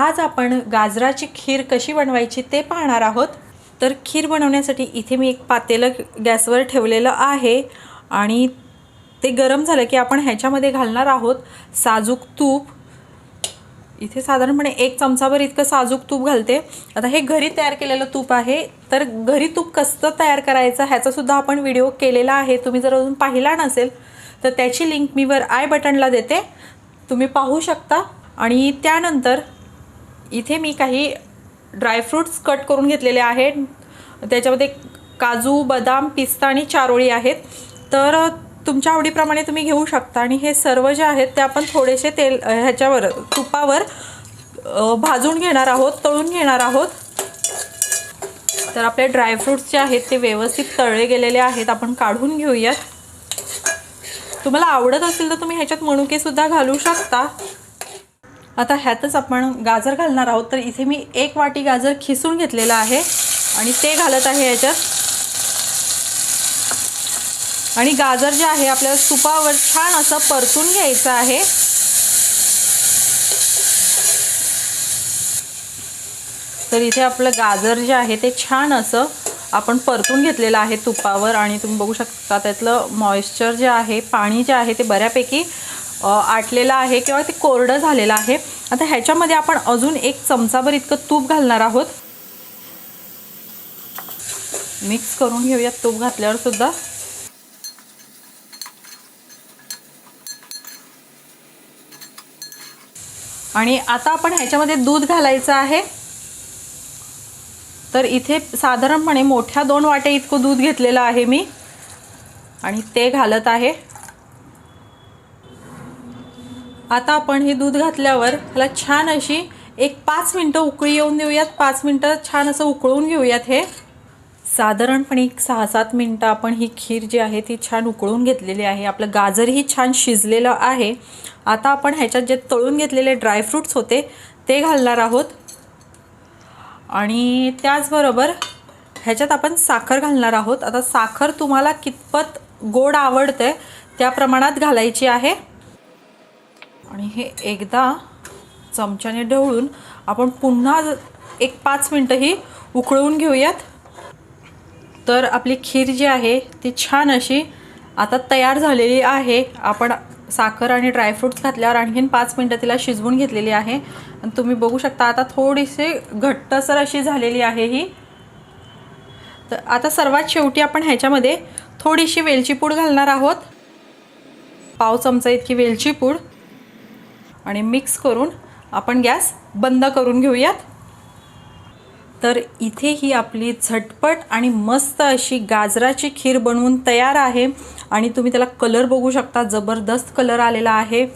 आज आपण गाजराची खीर कशी बनवायची ते पाहणार आहोत. तर खीर बनवण्यासाठी इथे मी एक पातेलं गॅसवर ठेवलेलं आहे आणि ते गरम झालं की आपण ह्याच्यामध्ये घालणार आहोत साजूक तूप. इथे साधारणपणे एक चमचाभर इतकं साजूक तूप घालते. आता हे घरी तयार केलेलं तूप आहे. तर घरी तूप कसं तयार करायचं ह्याचासुद्धा आपण व्हिडिओ केलेला आहे. तुम्ही जर अजून पाहिला नसेल तर त्याची लिंक मी वर आय बटनला देते. तुम्ही पाहू शकता. आणि त्यानंतर इथे मी काही ड्रायफ्रूट्स कट करून घेतलेले आहेत. त्याच्यामध्ये काजू बदाम पिस्ता आणि चारोळी आहेत. तर तुमच्या आवडीप्रमाणे तुम्ही घेऊ शकता. आणि हे सर्व जे आहेत ते आपण थोडेसे तेल ह्याच्यावर तुपावर भाजून घेणार आहोत तळून घेणार आहोत. तर आपले ड्रायफ्रूट्स जे आहेत ते व्यवस्थित तळले गेलेले आहेत. आपण काढून घेऊयात. तुम्हाला आवडत असेल तर तुम्ही ह्याच्यात मणुकेसुद्धा घालू शकता. आता ह्यातच आपण गाजर घालणार आहोत. तर इथे मी एक वाटी गाजर खिसून घेतलेलं आहे. आणि ते घालत आहे ह्याच्यात. आणि गाजर जे आहे आपल्याला तुपावर छान असं परतून घ्यायचं आहे. तर इथे आपलं गाजर जे आहे ते छान असं आपण परतून घेतलेलं आहे तुपावर. आणि तुम्ही बघू शकता त्यातलं मॉइश्चर जे आहे पाणी जे आहे ते बऱ्यापैकी आटलेलं आहे किंवा ते कोरडं झालेलं आहे. आता ह्याच्यामध्ये आपण अजून एक चमचाभर इतकं तूप घालणार आहोत. मिक्स करून घेऊयात तूप घातल्यावर सुद्धा. आणि आता आपण ह्याच्यामध्ये दूध घालायचं आहे. तर इथे साधारणपणे मोठ्या दोन वाटे इतकं दूध घेतलेलं आहे मी. आणि ते घालत आहे. आता आपण हे दूध घातल्यावर ह्याला छान अशी एक पाच मिनटं उकळी येऊन देऊयात. पाच मिनटं छान असं उकळून घेऊयात हे. साधारणपणे एक सहा सात मिनटं आपण ही खीर जी आहे ती छान उकळून घेतलेली आहे. आपलं गाजरही छान शिजलेलं आहे. आता आपण ह्याच्यात जे तळून घेतलेले ड्रायफ्रूट्स होते ते घालणार आहोत. आणि त्याचबरोबर ह्याच्यात आपण साखर घालणार आहोत. आता साखर तुम्हाला कितपत गोड आवडते त्या प्रमाणात घालायची आहे. आणि हे एकदा चमच्याने ढवळून आपण पुन्हा एक पाच मिनटंही उकळवून घेऊयात. तर आपली खीर जी आहे ती छान अशी आता तयार झालेली आहे. आपण साखर आणि ड्रायफ्रूट्स घातल्यावर आणखीन पाच मिनटं तिला शिजवून घेतलेली आहे. आणि तुम्ही बघू शकता आता थोडीशी घट्टसर अशी झालेली आहे ही. तर आता सर्वात शेवटी आपण ह्याच्यामध्ये थोडीशी वेलची पूड घालणार आहोत. पाव चमचा इतकी वेलची पूड आणि मिक्स करून आपण गॅस बंद करून घेऊयात. तर इथे ही आपली झटपट आणि मस्त अशी गाजराची खीर बनवून तयार आहे. आणि तुम्ही त्याला कलर बघू शकता. जबरदस्त कलर आलेला आहे.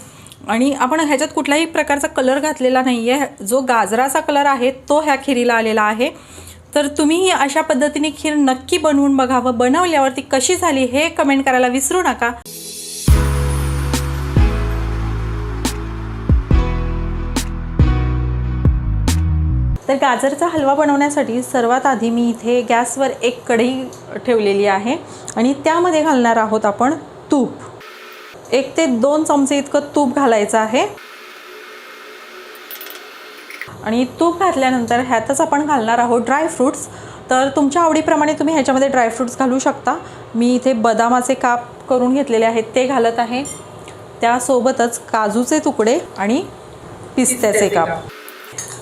आणि आपण ह्याच्यात कुठल्याही प्रकारचा कलर घातलेला नाही आहे जो गाजराचा कलर आहे तो ह्या खिरीला आलेला आहे. तर तुम्हीही अशा पद्धतीने खीर नक्की बनवून बघावं बनवल्यावर ती कशी झाली हे कमेंट करायला विसरू नका. तर गाजरचा हलवा बनवण्यासाठी सर्वात आधी मी इथे गॅसवर एक कढई ठेवलेली आहे आणि त्यामध्ये घालणार आहोत आपण तूप. एक ते दोन चमचे इतकं तूप घालायचं आहे. आणि तूप घातल्यानंतर ह्यातच आपण घालणार आहोत ड्रायफ्रूट्स तर तुमच्या आवडीप्रमाणे तुम्ही ह्याच्यामध्ये ड्रायफ्रूट्स घालू शकता. मी इथे बदामाचे काप करून घेतलेले आहेत ते घालत आहे. त्यासोबतच काजूचे तुकडे आणि पिस्त्याचे काप.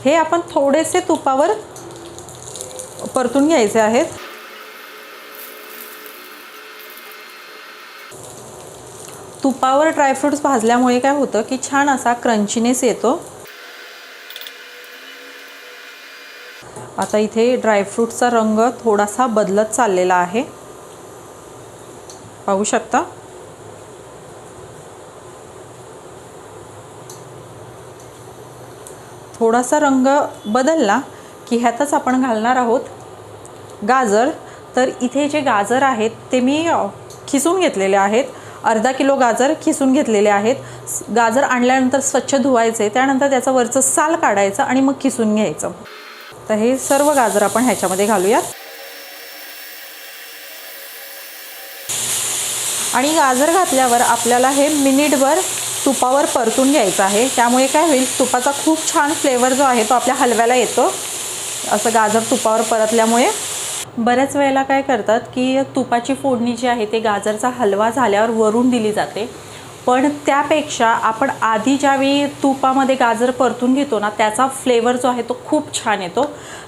हे आपण थोडेसे तुपावर परतून घ्यायचे आहेत. तुपावर ड्रायफ्रूट्स भाजल्यामुळे काय होतं की छान असा क्रंचीनेस येतो. आता इथे ड्रायफ्रूटचा रंग थोडासा बदलत चाललेला आहे. पाहू शकता? थोडासा रंग बदलला की ह्यातच आपण घालणार आहोत गाजर. तर इथे जे गाजर आहेत ते मी खिसून घेतलेले आहेत. अर्धा किलो गाजर खिसून घेतलेले आहेत. गाजर आणल्यानंतर स्वच्छ धुवायचे त्यानंतर त्याचं वरचं साल काढायचं आणि मग खिसून घ्यायचं. तर हे सर्व गाजर आपण ह्याच्यामध्ये घालूयात. आणि गाजर घातल्यावर आपल्याला हे मिनिटभर तुपावर परतून घ्यायचं आहे. त्यामुळे काय होईल तुपाचा खूप छान फ्लेवर जो आहे तो आपल्या हलव्याला येतो. असं गाजर तुपावर परतल्यामुळे बऱ्याच वेळेला काय करतात की तुपाची फोडणी जी आहे ते गाजरचा हलवा झाल्यावर वरून दिली जाते. पण त्यापेक्षा आपण आधी ज्यावेळी तुपामध्ये गाजर परतून घेतो ना त्याचा फ्लेवर जो आहे तो खूप छान येतो.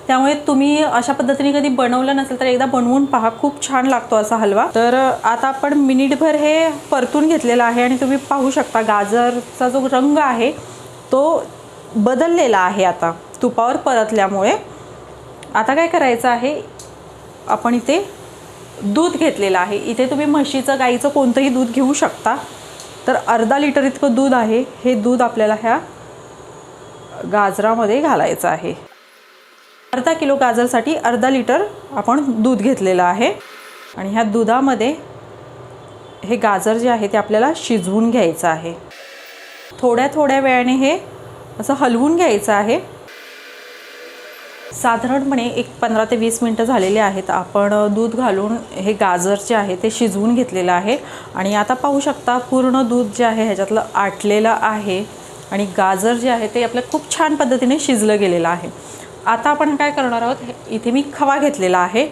त्यामुळे तुम्ही अशा पद्धतीने कधी बनवलं नसेल तर एकदा बनवून पहा. खूप छान लागतो असा हलवा. तर आता आपण मिनिटभर हे परतून घेतलेलं आहे आणि तुम्ही पाहू शकता गाजरचा जो रंग आहे तो बदललेला आहे आता तुपावर परतल्यामुळे. आता काय करायचं आहे? आपण इथे दूध घेतलेलं आहे. इथे तुम्ही म्हशीचं गाईचं कोणतंही दूध घेऊ शकता. तर अर्धा लिटर इतकं दूध आहे. हे दूध आपल्याला ह्या गाजरामध्ये घालायचं आहे. अर्धा किलो गाजरसाठी अर्धा लिटर आपण दूध घेतलेलं आहे. आणि ह्या दुधामध्ये हे गाजर जे आहे ते आपल्याला शिजवून घ्यायचं आहे. थोड्या थोड्या वेळाने हे असं हलवून घ्यायचं आहे. साधारणपणे एक पंधरा ते वीस मिनटं झालेले आहेत. आपण दूध घालून हे गाजर जे आहे ते शिजवून घेतलेलं आहे. आणि आता पाहू शकता पूर्ण दूध जे आहे ह्याच्यातलं आटलेलं आहे. आणि गाजर जे आहे ते आपलं खूप छान पद्धतीने शिजलं गेलेलं आहे. आता आपण काय करणार आहोत हे- इथे मी खवा घेतलेला आहे.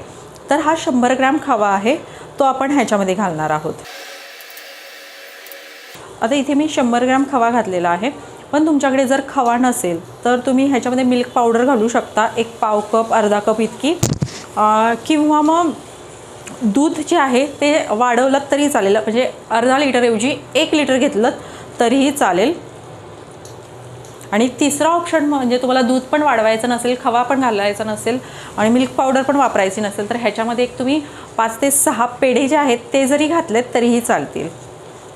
तर हा शंभर ग्रॅम खवा आहे तो आपण ह्याच्यामध्ये घालणार आहोत. आता इथे मी शंभर ग्रॅम खवा घातलेला आहे. पण तुमच्याकडे जर खवा नसेल तर तुम्ही ह्याच्यामध्ये मिल्क पावडर घालू शकता. एक पाव कप अर्धा कप इतकी. किंवा मग दूध जे आहे ते वाढवलं तरी चालेल. म्हणजे अर्धा लिटरऐवजी एक लिटर घेतलं तरीही चालेल. आणि तिसरा ऑप्शन म्हणजे तुम्हाला दूध पण वाढवायचं नसेल खवा पण घालायचा नसेल आणि मिल्क पावडर पण वापरायची नसेल तर ह्याच्यामध्ये एक तुम्ही पाच ते सहा पेढे जे आहेत ते जरी घातलेत तरीही चालतील.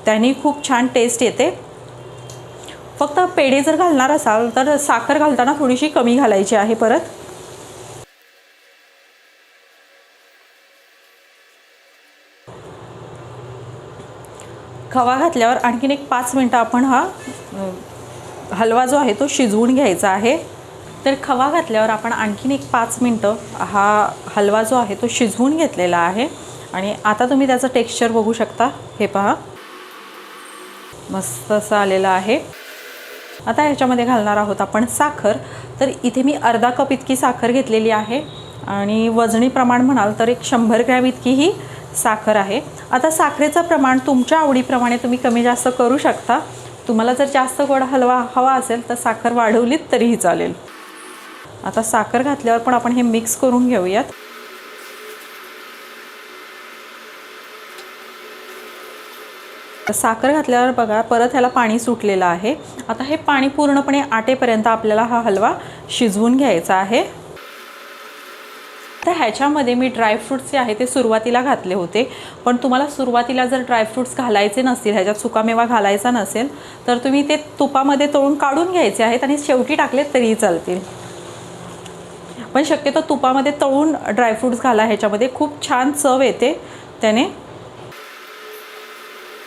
त्यांनी खूप छान टेस्ट येते. फक्त पेढे जर घालणार असाल तर साखर घालताना थोडीशी कमी घालायची आहे परत. खवा घातल्यावर आणखीन एक पाच मिनटं आपण हा हलवा जो आहे तो शिजवून घ्यायचा आहे. तर खवा घातल्यावर आपण आणखीन एक पाच मिनटं हा हलवा जो आहे तो शिजवून घेतलेला आहे. आणि आता तुम्ही त्याचं टेक्स्चर बघू शकता. हे पहा. मस्त असं आलेलं आहे. आता ह्याच्यामध्ये घालणार आहोत आपण साखर. तर इथे मी अर्धा कप इतकी साखर घेतलेली आहे. आणि वजनी प्रमाण म्हणाल तर एक शंभर ग्रॅम इतकी ही साखर आहे. आता साखरेचं प्रमाण तुमच्या आवडीप्रमाणे तुम्ही कमी जास्त करू शकता. तुम्हाला जर जास्त गोड हलवा हवा असेल तर साखर वाढवलीत तरीही चालेल. आता साखर घातल्यावर पण आपण हे मिक्स करून घेऊयात. साखर घातल्यावर बघा परत ह्याला पाणी सुटलेलं आहे. आता हे पाणी पूर्णपणे आटेपर्यंत आपल्याला हा हलवा शिजवून घ्यायचा आहे. तर ह्याच्यामध्ये मी ड्रायफ्रूट्स जे आहे ते सुरुवातीला घातले होते. पण तुम्हाला सुरुवातीला जर ड्रायफ्रूट्स घालायचे नसतील ह्याच्यात सुकामेवा घालायचा नसेल तर तुम्ही ते तुपामध्ये तळून काढून घ्यायचे आहेत आणि शेवटी टाकलेत तरीही चालतील. पण शक्यतो तुपामध्ये तळून ड्रायफ्रूट्स घाला ह्याच्यामध्ये खूप छान चव येते त्याने.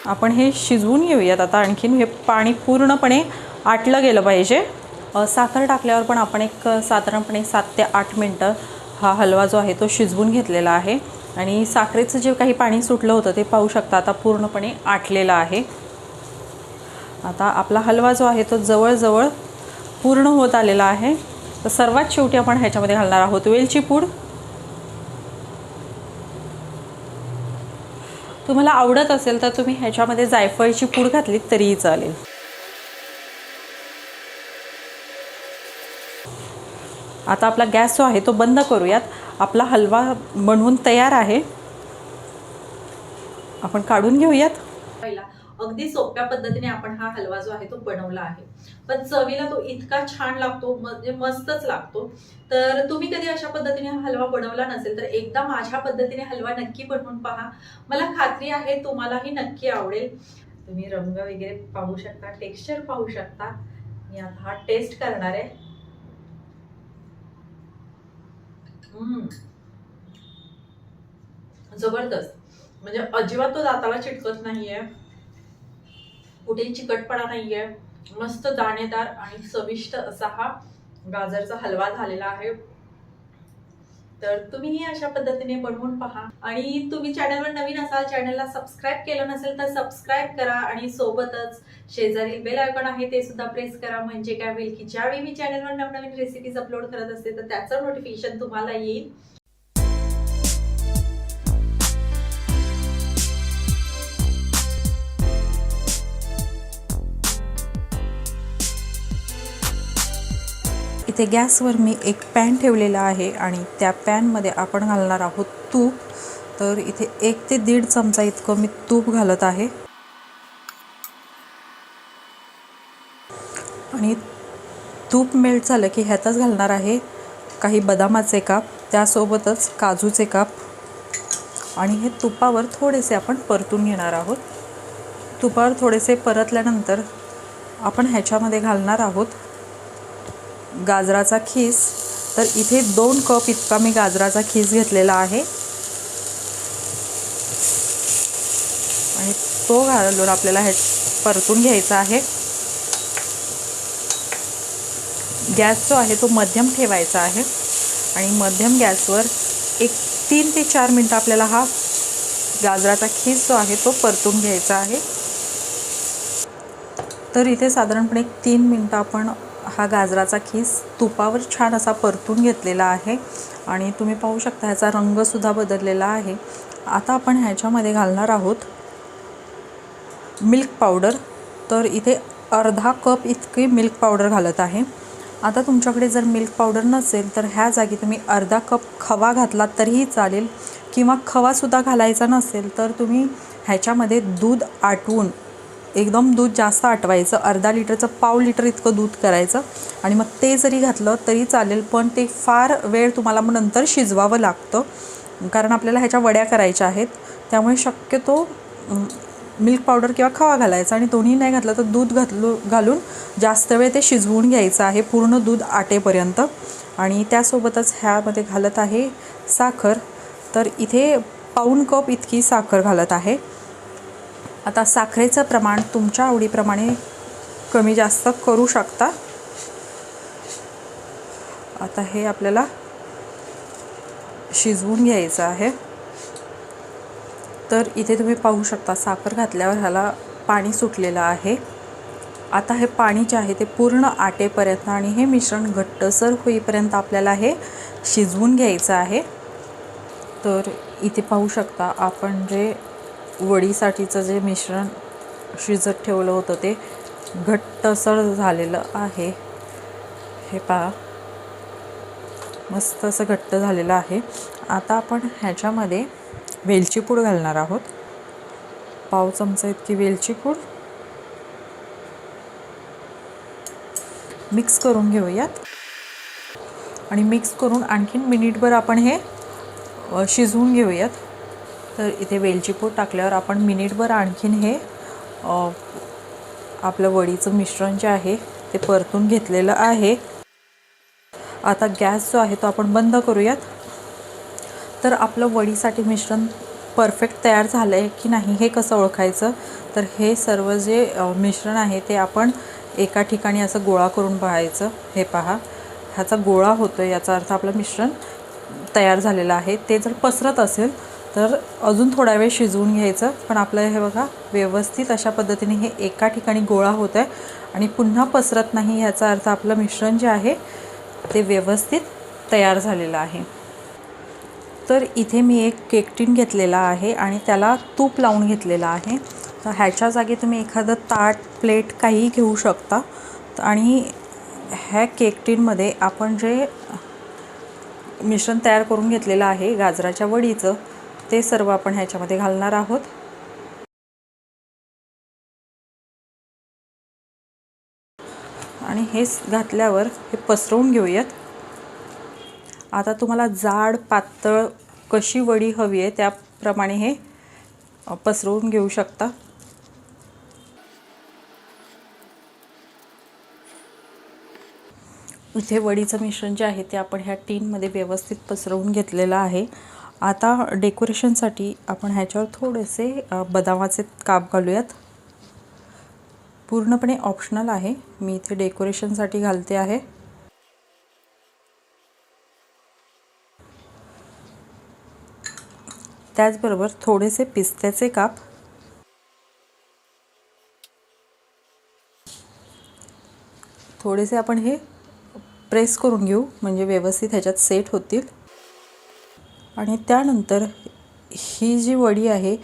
आपण हे शिजवून घेऊयात. आता आणखीन हे पाणी पूर्णपणे आटलं गेलं पाहिजे. साखर टाकल्यावर पण आपण एक साधारणपणे सात ते आठ मिनटं हा हलवा जो आहे तो शिजवून घेतलेला आहे. आणि साखरेचं जे काही पाणी सुटलं होतं ते पाहू शकता आता पूर्णपणे आटलेलं आहे. आता आपला हलवा जो आहे तो जवळजवळ पूर्ण होत आलेला आहे. तर सर्वात शेवटी आपण ह्याच्यामध्ये घालणार आहोत वेलची पूड. तुम्हाला आवडत असेल तर तुम्ही ह्याच्यामध्ये जायफळची पूड घातलीत तरीही चालेल. आता आपला गॅस जो आहे तो बंद करूयात. आपला हलवा बनवून तयार आहे. आपण काढून घेऊयात. पहिला. अगदी सोप्या पद्धतीने आपण हा हलवा जो आहे तो बनवला आहे. पण चवीला तो इतका छान लागतो म्हणजे मस्तच लागतो. तर तुम्ही कधी अशा पद्धतीने हा हलवा बनवला नसेल तर एकदा माझ्या पद्धतीने हलवा नक्की बनवून पहा. मला खात्री आहे तुम्हालाही नक्की आवडेल. तुम्ही रंग वगैरे पाहू शकता टेक्स्चर पाहू शकता. मी आता हा टेस्ट करणार आहे. हम्म. जबरदस्त. म्हणजे अजिबात तो दाताला चिटकत नाहीये. कुठेही चिकटपणा नाहीये. मस्त दाणेदार आणि चविष्ट असा हा गाजरचा हलवा झालेला आहे. तर तुम्हीही अशा पद्धतीने बनवून पहा. आणि तुम्ही चॅनलवर नवीन असाल चॅनलला सबस्क्राईब केलं नसेल तर सबस्क्राईब करा आणि सोबतच शेजारील बेल आयकॉन आहे ते सुद्धा प्रेस करा. म्हणजे काय होईल की ज्यावेळी मी चॅनलवर नवनवीन रेसिपीज अपलोड करत असते तर त्याचं नोटिफिकेशन तुम्हाला येईल. इथे गॅसवर मी एक पॅन ठेवलेला आहे आणि त्या पॅनमध्ये आपण घालणार आहोत तूप. तर इथे एक ते दीड चमचा इतकं मी तूप घालत आहे. आणि तूप मेल्ट झालं की ह्यातच घालणार आहे काही बदामाचे काप त्यासोबतच काजूचे काप. आणि हे तुपावर थोडेसे आपण परतून घेणार आहोत. तुपावर थोडेसे परतल्यानंतर आपण ह्याच्यामध्ये घालणार आहोत गाजराचा खीस. तर इथे दोन कप इतका मी गाजराचा खीस घेतलेला आहे. आणि तो घालून आपल्याला हे परतून घ्यायचा आहे. गॅस जो आहे तो मध्यम ठेवायचा आहे. आणि मध्यम गॅसवर एक तीन ते चार मिनटं आपल्याला हा गाजराचा खीस जो आहे तो परतून घ्यायचा आहे. तर इथे साधारणपणे एक तीन मिनटं आपण हा गाजराचा खीस तुपावर छान असा परतून घेतलेला आहे आणि तुम्ही पाहू शकता ह्याचा रंगसुद्धा बदललेला आहे. आता आपण ह्याच्यामध्ये घालणार आहोत मिल्क पावडर. तर इथे अर्धा कप इतकी मिल्क पावडर घालत आहे. आता तुमच्याकडे जर मिल्क पावडर नसेल तर ह्या जागी तुम्ही अर्धा कप खवा घातलात तरीही चालेल. किंवा खवासुद्धा घालायचा नसेल तर तुम्ही ह्याच्यामध्ये दूध आटवून एकदम दूध जास्त आटवायचं अर्धा लिटरचं पाव लिटर इतकं दूध करायचं आणि मग ते जरी घातलं तरी चालेल पण ते फार वेळ तुम्हाला मग नंतर शिजवावं लागतं. कारण आपल्याला ह्याच्या वड्या करायच्या आहेत त्यामुळे शक्यतो मिल्क पावडर किंवा खवा घालायचा आणि दोन्ही नाही घातलं तर दूध घातलो घालून जास्त वेळ ते शिजवून घ्यायचं आहे पूर्ण दूध आटेपर्यंत. आणि त्यासोबतच ह्यामध्ये घालत आहे साखर. तर इथे पाऊण कप इतकी साखर घालत आहे. आता साखरेचं प्रमाण तुमच्या आवडीप्रमाणे कमी जास्त करू शकता. आता हे आपल्याला शिजवून घ्यायचं आहे. तर इथे तुम्ही पाहू शकता साखर घातल्यावर ह्याला पाणी सुटलेलं आहे. आता हे पाणी जे आहे ते पूर्ण आटेपर्यंत आणि हे मिश्रण घट्टसर होईपर्यंत आपल्याला हे शिजवून घ्यायचं आहे. तर इथे पाहू शकता आपण जे वडीसाठीचं जे मिश्रण शिजत ठेवलं होतं ते घट्टसर झालेलं आहे. हे पहा. मस्त असं घट्ट झालेलं आहे. आता आपण ह्याच्यामध्ये वेलची पूड घालणार आहोत. पाव चमचा इतकी वेलची पूड. मिक्स करून घेऊयात. आणि मिक्स करून आणखीन मिनिटभर आपण हे शिजवून घेऊयात. तर इथे वेलची पूड टाकल्यावर आपण मिनिटभर आणखीन हे आपलं वडीचं मिश्रण जे आहे ते परतून घेतलेलं आहे. आता गॅस जो आहे तो आपण बंद करूयात. तर आपलं वडीसाठी मिश्रण परफेक्ट तयार झालं आहे की नाही हे कसं ओळखायचं? तर हे सर्व जे मिश्रण आहे ते आपण एका ठिकाणी असं गोळा करून पाहायचं. हे पहा ह्याचा गोळा होतो याचा अर्थ आपलं मिश्रण तयार झालेलं आहे. ते जर पसरत असेल तर अजून थोडा वेळ शिजवून घ्यायचं. पण आपलं हे बघा व्यवस्थित अशा पद्धतीने हे एका ठिकाणी गोळा होत आहे. आणि पुन्हा पसरत नाही ह्याचा अर्थ आपलं मिश्रण जे आहे ते व्यवस्थित तयार झालेलं आहे. तर इथे मी एक केक टीन घेतलेला आहे आणि त्याला तूप लावून घेतलेलं आहे. तर ह्याच्या जागी तुम्ही एखादं ताट प्लेट काहीही घेऊ शकता. आणि ह्या केकटीनमध्ये आपण जे मिश्रण तयार करून घेतलेलं आहे गाजराच्या वडीचं ते सर्व आपण ह्याच्यामध्ये घालणार आहोत. आणि हे घातल्यावर हे पसरवून घेऊयात. आता तुम्हाला जाड पातळ कशी वडी हवी आहे त्याप्रमाणे हे पसरवून घेऊ शकता. इथे वडीचं मिश्रण जे आहे ते आपण ह्या टीनमध्ये व्यवस्थित पसरवून घेतलेलं आहे. आता डेकोरेशनसाठी आपण ह्याच्यावर थोडेसे बदामाचे काप घालूयात. पूर्णपणे ऑप्शनल आहे. मी इथे डेकोरेशनसाठी घालते आहे. त्याचबरोबर थोडेसे पिस्त्याचे काप. थोडेसे आपण हे प्रेस करून घेऊ म्हणजे व्यवस्थित ह्याच्यात सेट होतील. आणि त्यानंतर ही जी वडी आहे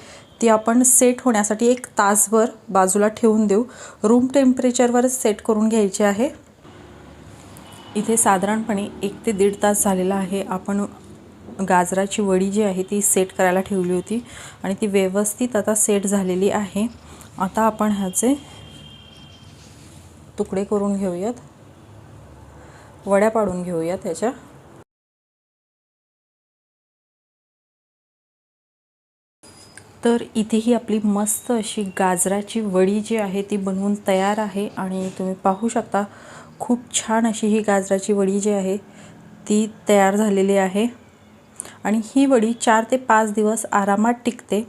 ती आपण सेट होण्यासाठी एक तासभर बाजूला ठेवून देऊ. रूम टेम्परेचरवरच सेट करून घ्यायची आहे. इथे साधारणपणे एक ते दीड तास झालेला आहे. आपण गाजराची वडी जी आहे ती सेट करायला ठेवली होती आणि ती व्यवस्थित आता सेट झालेली आहे. आता आपण ह्याचे तुकडे करून घेऊयात. वड्या पाडून घेऊयात ह्याच्या. तर इथेही आपली मस्त अशी गाजराची वडी जी आहे ती बनवून तयार आहे आणि तुम्ही पाहू शकता खूप छान अशी ही गाजराची वडी जी आहे ती तयार झालेली आहे. आणि ही वडी चार ते पाच दिवस आरामात टिकते.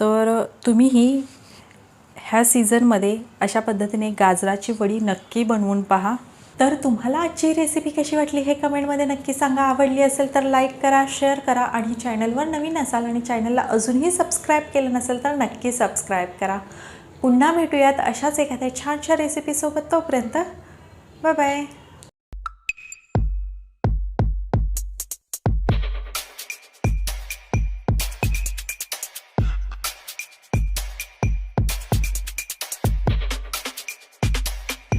तर तुम्हीही ह्या सीझनमध्ये अशा पद्धतीने गाजराची वडी नक्की बनवून पहा. तर तुम्हाला आजची रेसिपी कशी वाटली हे कमेंटमध्ये नक्की सांगा. आवडली असेल तर लाईक करा शेअर करा आणि चॅनलवर नवीन असाल आणि चॅनलला अजूनही सबस्क्राईब केलं नसेल तर नक्की सबस्क्राईब करा. पुन्हा भेटूयात अशाच एखाद्या छानशा रेसिपीसोबत तोपर्यंत बाय बाय